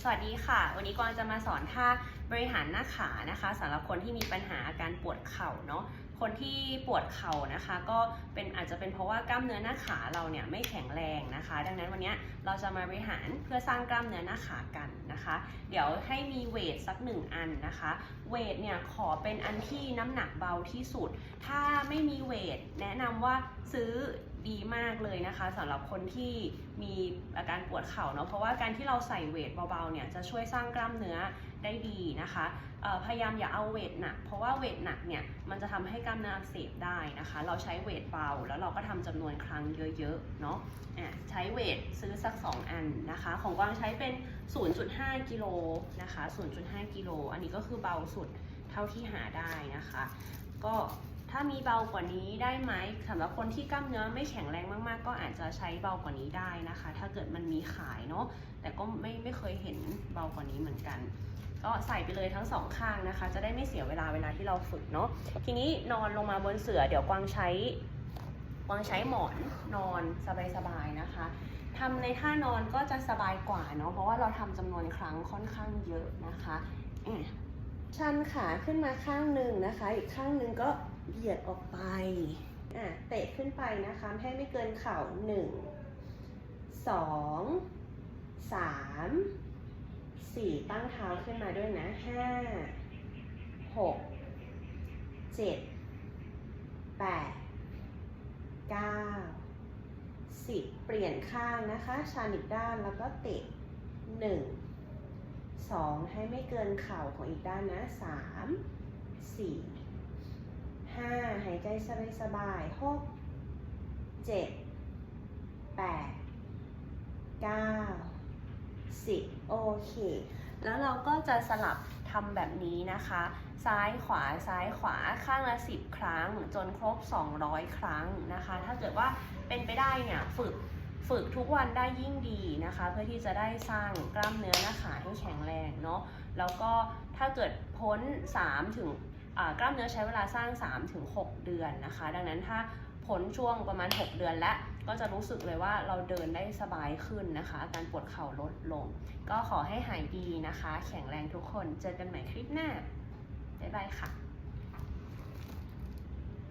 สวัสดีค่ะ วันนี้กวางจะมาสอนท่า บริหารหน้าขานะคะสำหรับคนที่มีปัญหาอาการปวดเข่าเนาะคนที่ปวดเข่านะคะ ก็เป็นอาจจะเป็นเพราะว่ากล้ามเนื้อหน้าขาเราเนี่ยไม่แข็งแรงนะคะ ดังนั้นวันนี้เราจะมาบริหารเพื่อสร้างกล้ามเนื้อหน้าขากันนะคะ เดี๋ยวให้มีเวทสักหนึ่งอันนะคะเวทเนี่ยขอเป็นอันที่น้ำหนักเบาที่สุด ถ้าไม่มีเวทแนะนำว่าซื้อดีมากเลยนะคะสำหรับคนที่มีอาการปวดเข่าเนาะเพราะว่าการที่เราใส่เวทเบาๆเนี่ยจะช่วยสร้างกล้ามเนื้อ ได้ดีนะคะพยายามอย่าเอาเวทหนัก เพราะว่าเวทหนักเนี่ยมันจะทำให้กล้ามเนื้ออักเสบได้นะคะ เราใช้เวทเบาแล้วเราก็ทำจำนวนครั้งเยอะๆเนาะอะใช้เวทซื้อสัก 2 อันนะคะ ของกวางใช้เป็น 0.5กิโลนะคะ 0.5กิโลอันนี้ก็คือเบาสุดเท่าที่หาได้นะคะ ก็ถ้ามีเบากว่านี้ได้ไหมสำหรับคนที่กล้ามเนื้อไม่แข็งแรงมากๆ ก็อาจจะใช้เบากว่านี้ได้นะคะ ถ้าเกิดมันมีขายเนาะแต่ก็ไม่ไม่เคยเห็นเบากว่านี้เหมือนกัน ก็ใส่ไปเลยทั้งสองข้างนะคะ จะได้ไม่เสียเวลาเวลาที่เราฝึกเนาะทีนี้นอนลงมาบนเสือเดี๋ยวกวางใช้กวางใช้หมอนนอนสบายๆนะคะทำในท่านอนก็จะสบายกว่าเนาะเพราะว่าเราทำจำนวนครั้งค่อนข้างเยอะนะคะอะชันขาขึ้นมาข้างหนึ่งนะคะ อีกข้างหนึ่งก็เหยียดออกไปอะเตะขึ้นไปนะคะให้ไม่เกินเข่าหนึ่งสองสาม สี่ตั้งเท้าขึ้นมาด้วยนะห้าหกเจ็ดแปดเก้าสิบเปลี่ยนข้างนะคะชันอีกด้านแล้วก็เตะหนึ่งสองให้ไม่เกินเข่าของอีกด้านนะสามสี่ห้าหายใจสบายสบายหกเจ็ดแปดเก้า สิบโอเค แล้วเราก็จะสลับทำแบบนี้นะคะ ซ้ายขวาซ้ายขวาข้างละ 10 ครั้ง จนครบ 200 ครั้งนะคะ ถ้าเกิดว่าเป็นไปได้เนี่ยฝึกฝึกทุกวันได้ยิ่งดีนะคะ เพื่อที่จะได้สร้างกล้ามเนื้อหน้าขาให้แข็งแรงเนาะแล้วก็ถ้าเกิดพ้น 3 ถึงกล้ามเนื้อใช้เวลาสร้าง3ถึง6เดือนนะคะ ดังนั้นถ้า พ้นช่วงประมาณ 6 เดือนแล้ว ก็จะรู้สึกเลยว่าเราเดินได้สบายขึ้นนะคะ การปวดเข่าลดลง ก็ขอให้หายดีนะคะ แข็งแรงทุกคน เจอกันใหม่คลิปหน้า บ๊ายบายค่ะ